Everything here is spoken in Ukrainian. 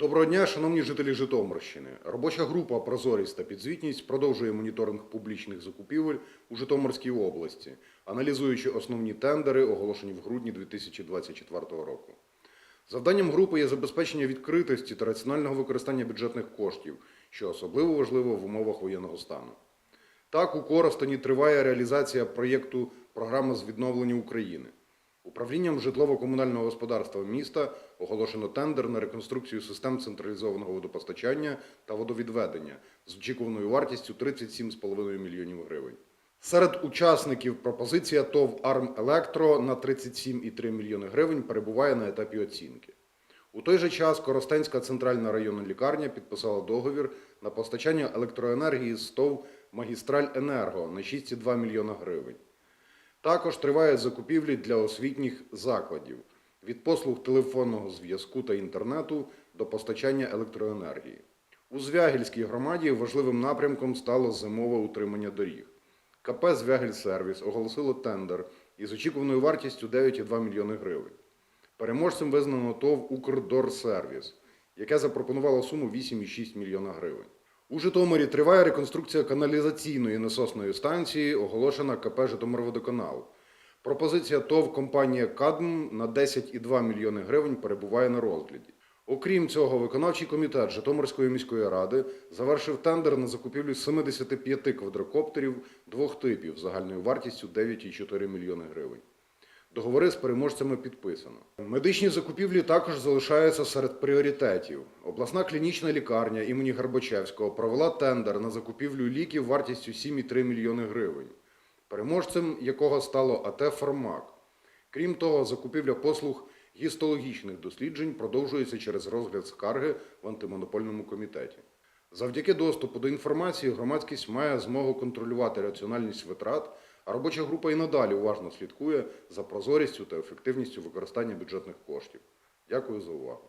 Доброго дня, шановні жителі Житомирщини. Робоча група Прозорість та підзвітність продовжує моніторинг публічних закупівель у Житомирській області, аналізуючи основні тендери, оголошені в грудні 2024 року. Завданням групи є забезпечення відкритості та раціонального використання бюджетних коштів, що особливо важливо в умовах воєнного стану. Так, у Коростені триває реалізація проєкту Програма з відновлення України. Управлінням житлово-комунального господарства міста оголошено тендер на реконструкцію систем централізованого водопостачання та водовідведення з очікуваною вартістю 37,5 мільйонів гривень. Серед учасників пропозиція ТОВ «Арм Електро» на 37,3 мільйони гривень перебуває на етапі оцінки. У той же час Коростенська центральна районна лікарня підписала договір на постачання електроенергії з ТОВ «Магістраль Енерго» на 6,2 мільйона гривень. Також тривають закупівлі для освітніх закладів від послуг телефонного зв'язку та інтернету до постачання електроенергії. У Звягільській громаді важливим напрямком стало зимове утримання доріг. КП «Звягільсервіс» оголосило тендер із очікуваною вартістю 9,2 мільйони гривень. Переможцем визнано ТОВ «Укрдорсервіс», яке запропонувало суму 8,6 мільйона гривень. У Житомирі триває реконструкція каналізаційної насосної станції, оголошена КП «Житомирводоканал». Пропозиція ТОВ компанія «Кадм» на 10,2 мільйони гривень перебуває на розгляді. Окрім цього, виконавчий комітет Житомирської міської ради завершив тендер на закупівлю 75 квадрокоптерів двох типів загальною вартістю 9,4 мільйони гривень. Договори з переможцями підписано. Медичні закупівлі також залишаються серед пріоритетів. Обласна клінічна лікарня імені Гарбачевського провела тендер на закупівлю ліків вартістю 7,3 мільйони гривень, переможцем якого стало АТ «Фармак». Крім того, закупівля послуг гістологічних досліджень продовжується через розгляд скарги в антимонопольному комітеті. Завдяки доступу до інформації громадськість має змогу контролювати раціональність витрат, а робоча група і надалі уважно слідкує за прозорістю та ефективністю використання бюджетних коштів. Дякую за увагу.